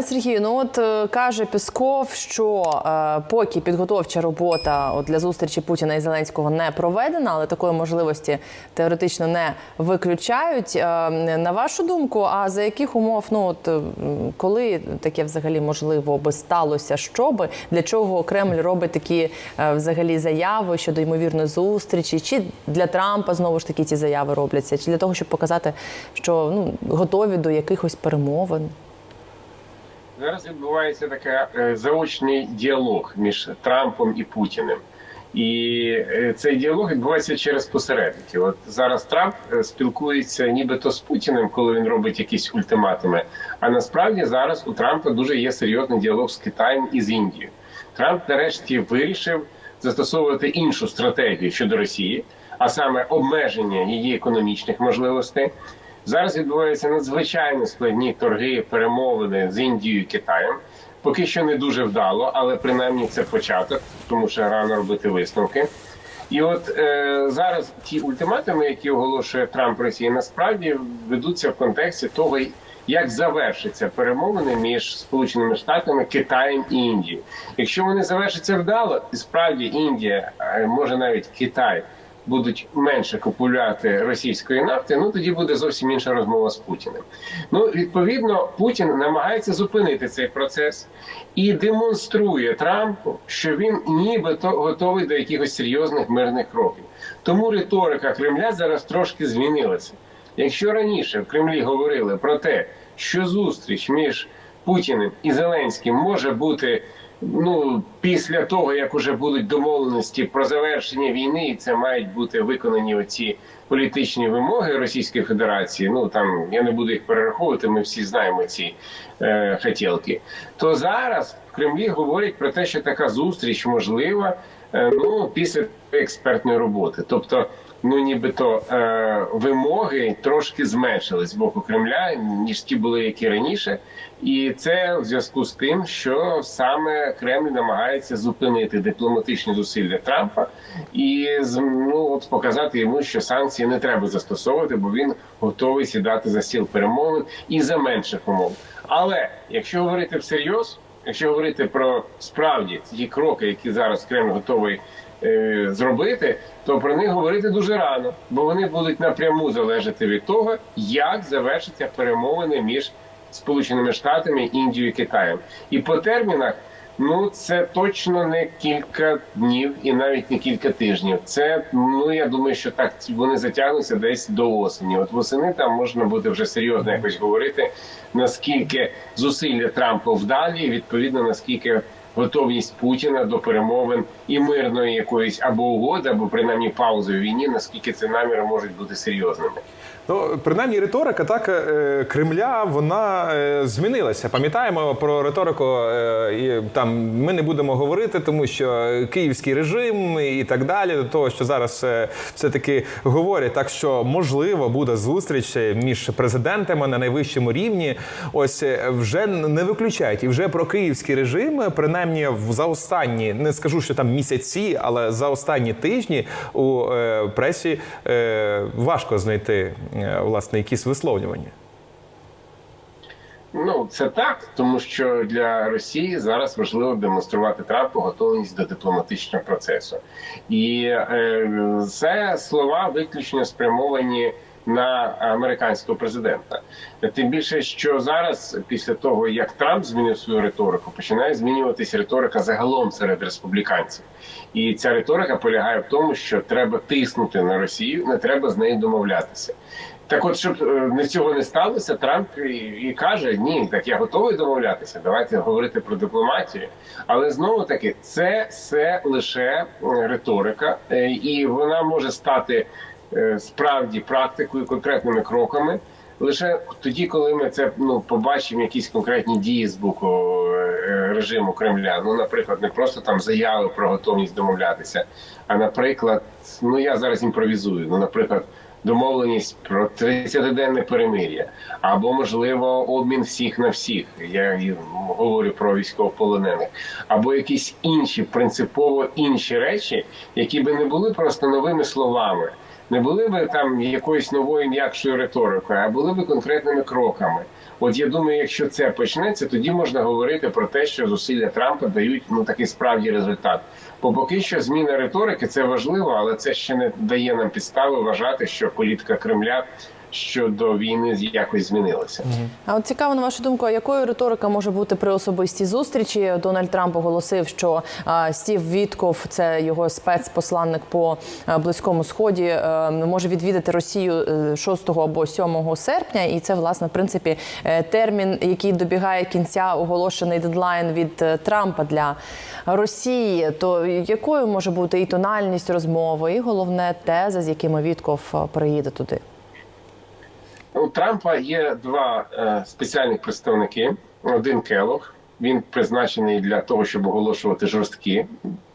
Пане Сергію, ну от е, каже Пісков, що е, поки підготовча робота от, для зустрічі Путіна і Зеленського не проведена, але такої можливості теоретично не виключають. Е, на вашу думку, а за яких умов, ну от е, коли таке взагалі можливо би сталося, що би для чого Кремль робить такі е, взагалі заяви щодо ймовірної зустрічі, чи для Трампа знову ж таки ці заяви робляться, чи для того, щоб показати, що ну готові до якихось перемовин? Зараз відбувається такий е, заочний діалог між Трампом і Путіним. І е, цей діалог відбувається через посередників. От зараз Трамп е, спілкується нібито з Путіним, коли він робить якісь ультиматуми. А насправді зараз у Трампа дуже є серйозний діалог з Китаєм і з Індією. Трамп нарешті вирішив застосовувати іншу стратегію щодо Росії, а саме обмеження її економічних можливостей. Зараз відбуваються надзвичайно складні торги, перемовини з Індією і Китаєм. Поки що не дуже вдало, але принаймні це початок, тому що рано робити висновки. І от е, зараз ті ультиматуми, які оголошує Трамп Росії, насправді ведуться в контексті того, як завершаться перемовини між Сполученими Штатами, Китаєм і Індією. Якщо вони завершаться вдало, і справді Індія, е, може навіть Китай будуть менше купувати російської нафти, ну тоді буде зовсім інша розмова з Путіним. Ну відповідно, Путін намагається зупинити цей процес і демонструє Трампу, що він нібито готовий до якихось серйозних мирних кроків. Тому риторика Кремля зараз трошки змінилася. Якщо раніше в Кремлі говорили про те, що зустріч між Путіним і Зеленським може бути ну після того, як уже будуть домовленості про завершення війни, і це мають бути виконані оці політичні вимоги Російської Федерації. Ну там я не буду їх перераховувати. Ми всі знаємо ці е, хотілки. То зараз в Кремлі говорять про те, що така зустріч можлива. е, Ну після експертної роботи, тобто. Ну, нібито е, вимоги трошки зменшились з боку Кремля, ніж ті були, які раніше, і це в зв'язку з тим, що саме Кремль намагається зупинити дипломатичні зусилля Трампа і ну, от показати йому, що санкції не треба застосовувати, бо він готовий сідати за стіл перемовин і за менших умов. Але якщо говорити всерйоз, якщо говорити про справді ті кроки, які зараз Кремль готовий е, зробити, то про них говорити дуже рано, бо вони будуть напряму залежати від того, як завершаться перемовини між Сполученими Штатами, Індією і Китаєм. І по термінах, ну це точно не кілька днів і навіть не кілька тижнів. Це ну я думаю, що так вони затягнуться десь до осені. От восени там можна буде вже серйозно якось говорити, наскільки зусилля Трампа вдалі, відповідно наскільки готовність Путіна до перемовин і мирної якоїсь або угоди, або принаймні паузи в війні, наскільки ці наміри можуть бути серйозними. Ну, принаймні, риторика так е, Кремля вона е, змінилася. Пам'ятаємо про риторику, е, і там ми не будемо говорити, тому що київський режим і так далі, до того, що зараз е, все-таки говорять, так що можливо буде зустріч між президентами на найвищому рівні. Ось вже не виключають. І вже про київський режим, принаймні в- за останні, не скажу, що там місяці, але за останні тижні у е, пресі е, важко знайти е, власне якісь висловлювання. Ну це так, тому що для Росії зараз важливо демонструвати Трампу готовність до дипломатичного процесу, і е, це слова виключно спрямовані на американського президента. Тим більше, що зараз, після того як Трамп змінив свою риторику, починає змінюватися риторика загалом серед республіканців, і ця риторика полягає в тому, що треба тиснути на Росію, не треба з нею домовлятися. Так, от, щоб е, не цього не сталося, Трамп і, і каже: ні, так я готовий домовлятися. Давайте говорити про дипломатію. Але знову таки, це все лише е, риторика, е, і вона може стати справді практикою, конкретними кроками. Лише тоді, коли ми це ну побачимо, якісь конкретні дії з боку е, режиму Кремля. Ну, наприклад, не просто там заяви про готовність домовлятися, а наприклад, ну я зараз імпровізую. Ну, наприклад, домовленість про 30-денне перемир'я, або можливо обмін всіх на всіх. Я говорю про військовополонених, або якісь інші принципово інші речі, які би не були просто новими словами. Не були би там якоюсь новою м'якшою риторикою, а були би конкретними кроками. От я думаю, якщо це почнеться, тоді можна говорити про те, що зусилля Трампа дають ну такий справді результат. Бо поки що зміна риторики це важливо, але це ще не дає нам підстави вважати, що політика Кремля щодо війни якось змінилася. А от цікаво на вашу думку, а якою риторика може бути при особистій зустрічі? Дональд Трамп оголосив, що а, Стів Вітков, це його спецпосланник по а, близькому сході, е, може відвідати Росію е, 6 або 7 серпня, і це власне в принципі е, термін, який добігає кінця, оголошений дедлайн від е, Трампа для Росії. То якою може бути і тональність розмови, і головне теза, з якими Вітков е, приїде туди? У Трампа є два е, спеціальних представники. Один Келох. Він призначений для того, щоб оголошувати жорсткі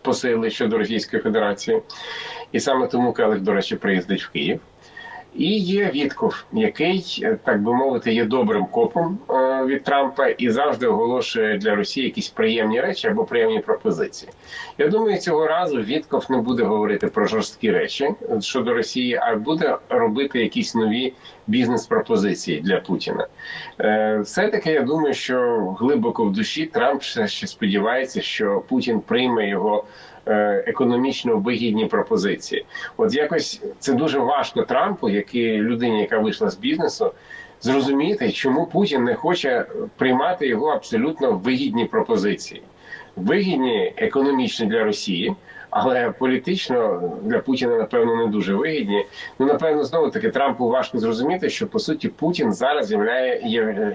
посили щодо Російської Федерації, і саме тому Келих, до речі, приїздить в Київ. І є Вітков, який, е, так би мовити, є добрим копом е, від Трампа і завжди оголошує для Росії якісь приємні речі або приємні пропозиції. Я думаю, цього разу Вітков не буде говорити про жорсткі речі щодо Росії, а буде робити якісь нові бізнес-пропозиції для Путіна. Е, Все-таки я думаю, що глибоко в душі Трамп все ще сподівається, що Путін прийме його е, економічно вигідні пропозиції. От якось це дуже важко Трампу, як людині, яка вийшла з бізнесу. Зрозуміти, чому Путін не хоче приймати його абсолютно вигідні пропозиції, вигідні економічно для Росії, але політично для Путіна напевно не дуже вигідні. Ну напевно, знову таки Трампу важко зрозуміти, що по суті Путін зараз являє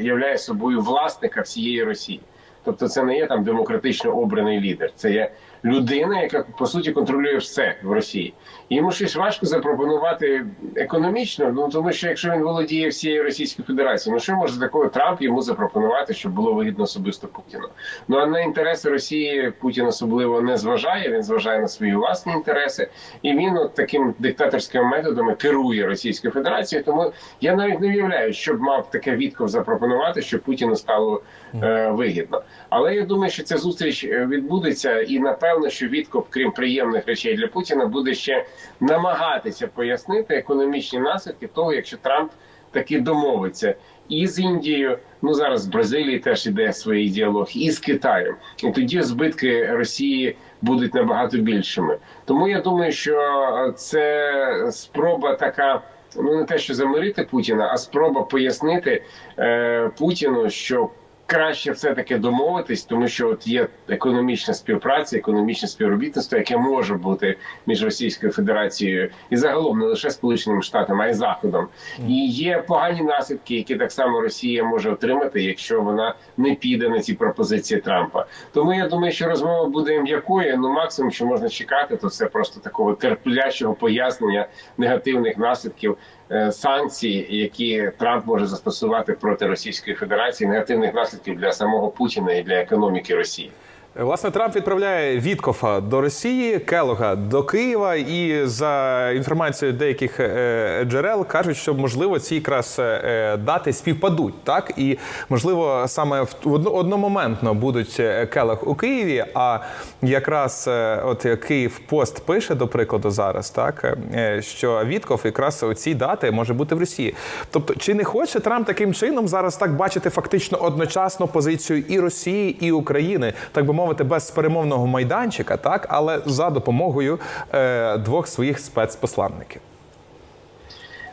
являє собою власника всієї Росії. Тобто, це не є там демократично обраний лідер, це є людина, яка по суті контролює все в Росії. Йому щось важко запропонувати економічно. Ну тому що якщо він володіє всією Російською Федерацією, ну що може такого Трамп йому запропонувати, щоб було вигідно особисто Путіну? Ну а на інтереси Росії Путін особливо не зважає. Він зважає на свої власні інтереси, і він от таким диктаторськими методами керує Російською Федерацією. Тому я навіть не уявляю, що б мав таке Вітков запропонувати, щоб Путіну стало е, вигідно. Але я думаю, що ця зустріч е, відбудеться, і напевно, що Вітков, крім приємних речей для Путіна, буде ще намагатися пояснити економічні наслідки того, якщо Трамп таки домовиться і з Індією. Ну зараз Бразилії теж іде свій діалог, і з Китаєм. І тоді збитки Росії будуть набагато більшими. Тому я думаю, що це спроба така. Ну не те, що замирити Путіна, а спроба пояснити е, Путіну, що краще все таки домовитись, тому що от є економічна співпраця, економічне співробітництво, яке може бути між Російською Федерацією і загалом не лише Сполученими Штатами, а й Заходом. І є погані наслідки, які так само Росія може отримати, якщо вона не піде на ці пропозиції Трампа. Тому я думаю, що розмова буде м'якою. Ну максимум, що можна чекати, то це просто такого терплячого пояснення негативних наслідків санкцій, які Трамп може застосувати проти Російської Федерації, негативних наслідків для самого Путіна і для економіки Росії. Власне, Трамп відправляє Віткофа до Росії, Келога до Києва, і за інформацією деяких е, джерел кажуть, що можливо ці якраз е, дати співпадуть, так і можливо саме в одномоментно будуть е, Келог у Києві. А якраз е, от Київ Пост пише до прикладу зараз, так е, що Вітков якраз у ці дати може бути в Росії. Тобто, чи не хоче Трамп таким чином зараз так бачити фактично одночасно позицію і Росії, і України, так би мовити, без перемовного майданчика, так але за допомогою е, двох своїх спецпосланників.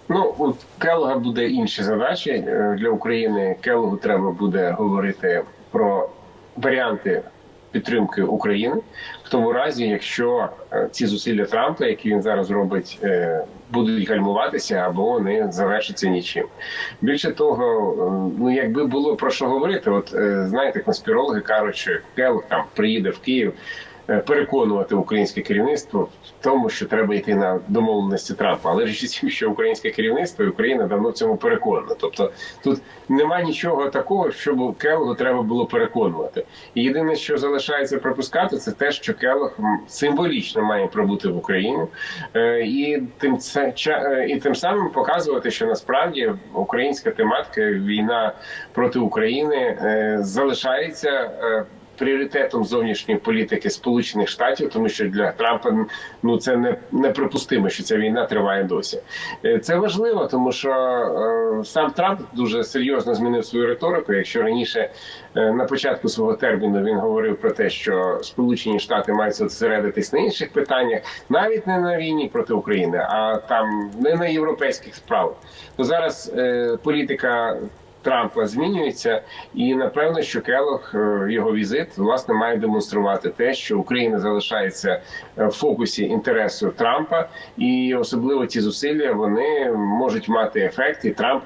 Ну у Келога буде інші задачі Е, для України. Келогу треба буде говорити про варіанти підтримки України в тому разі, якщо е, ці зусилля Трампа, які він зараз робить, е, будуть гальмуватися або не завершаться нічим. Більше того, е, ну якби було про що говорити, от знаєте, конспірологи кажуть, що Келог там приїде в Київ. Е, Переконувати українське керівництво в тому, що треба йти на домовленості Трампа, але річ у тім, що українське керівництво і Україна давно в цьому переконано. Тобто тут немає нічого такого, щоб Келогу треба було переконувати. І єдине, що залишається пропускати, це те, що Келог символічно має прибути в Україну е, і тим це і тим самим показувати, що насправді українська тематика війна проти України е, залишається. Пріоритетом зовнішньої політики Сполучених Штатів, тому що для Трампа ну це не неприпустимо, що ця війна триває досі. Е, Це важливо, тому що е, сам Трамп дуже серйозно змінив свою риторику. Якщо раніше е, на початку свого терміну він говорив про те, що Сполучені Штати мають зосередитись на інших питаннях, навіть не на війні проти України, а там не на європейських справах, то зараз політика. Трампа змінюється, і напевно, що Келох е, його візит власне має демонструвати те, що Україна залишається е, в фокусі інтересу Трампа, і особливо ці зусилля вони можуть мати ефект. І Трамп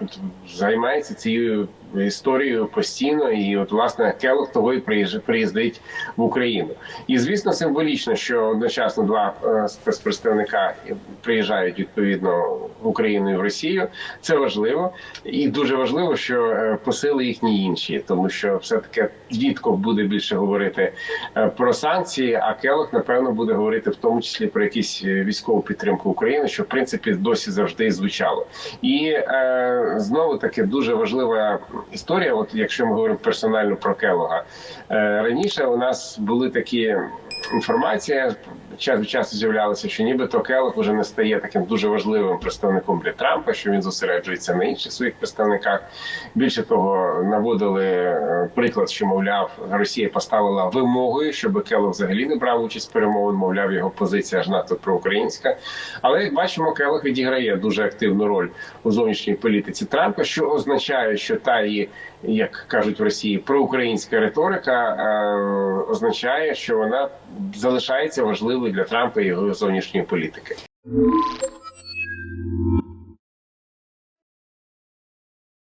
займається цією історією постійно. І от власне Келох того і приїздить в Україну. І звісно, символічно, що одночасно два е, спецпредставника приїжджають відповідно в Україну і в Росію. Це важливо, і дуже важливо, що е, посили їхні інші, тому що все таки Вітков буде більше говорити е, про санкції, а Келох напевно буде говорити в тому числі про якісь військову підтримку України, що в принципі досі завжди звучало. І е, знову таки дуже важлива історія. От якщо ми говоримо персонально про Келога, е, раніше у нас були такі. Інформація час від часу з'являлася, що нібито Келлог вже не стає таким дуже важливим представником для Трампа, що він зосереджується на інших своїх представниках. Більше того, наводили е, приклад, що мовляв, Росія поставила вимогою, щоб Келлог взагалі не брав участь в перемовин, мовляв, його позиція аж надто проукраїнська. Але як бачимо, Келлог відіграє дуже активну роль у зовнішній політиці Трампа, що означає, що та її, як кажуть в Росії, проукраїнська риторика е, означає, що вона залишається важливою для Трампа і його зовнішньої політики.